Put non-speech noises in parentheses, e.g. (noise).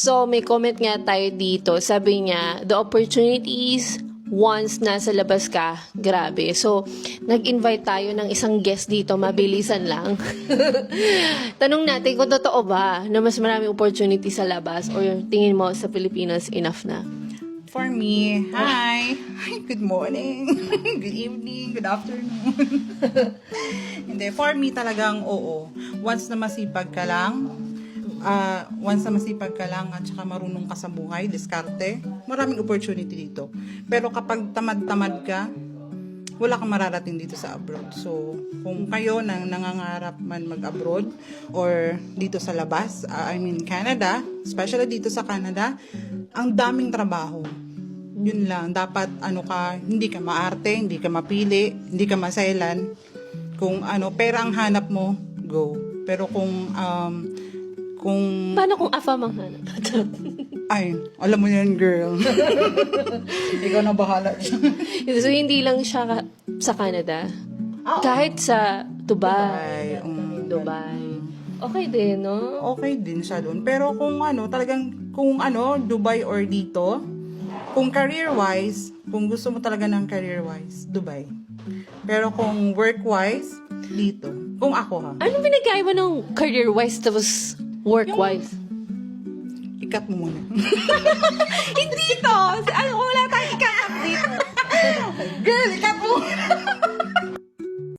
So, may comment nga tayo dito. Sabi niya, the opportunities once nasa labas ka, grabe. So, nag-invite tayo ng isang guest dito, mabilisan lang. (laughs) Tanong natin kung totoo ba na mas maraming opportunity sa labas or tingin mo sa Pilipinas enough na? For me, hi! Hi, good morning, (laughs) good evening, good afternoon. (laughs) Hindi, for me talagang oo. Once na masipag ka lang, ah, once na masipag ka lang at saka marunong ka sa buhay, diskarte, maraming opportunity dito. Pero kapag tamad-tamad ka, wala kang mararating dito sa abroad. So, kung kayo nang nangangarap man mag-abroad or dito sa labas, ah, I mean Canada, especially dito sa Canada, ang daming trabaho. Yun lang, dapat ano ka, hindi ka maarte, hindi ka mapili, hindi ka masailan. Kung ano, pera ang hanap mo, go. Pero kung um, kung Paano kung afa mang hanap? (laughs) ay, alam mo yan, girl. (laughs) Ikaw na bahala so, hindi lang siya ka- sa Canada. Kahit sa Dubai. Ay, um, Dubai. Okay din, no? okay din siya doon. Pero kung ano, talagang kung ano, Dubai or dito, kung career-wise, kung gusto mo talaga ng career-wise, Dubai. Pero kung work-wise, dito. Kung ako ha, Anong pinagkaiba ng career-wise tapos work-wise? ikat mo muna. (laughs) Hindi to! Ano, wala tayong ikanap dito. Girl, ikat!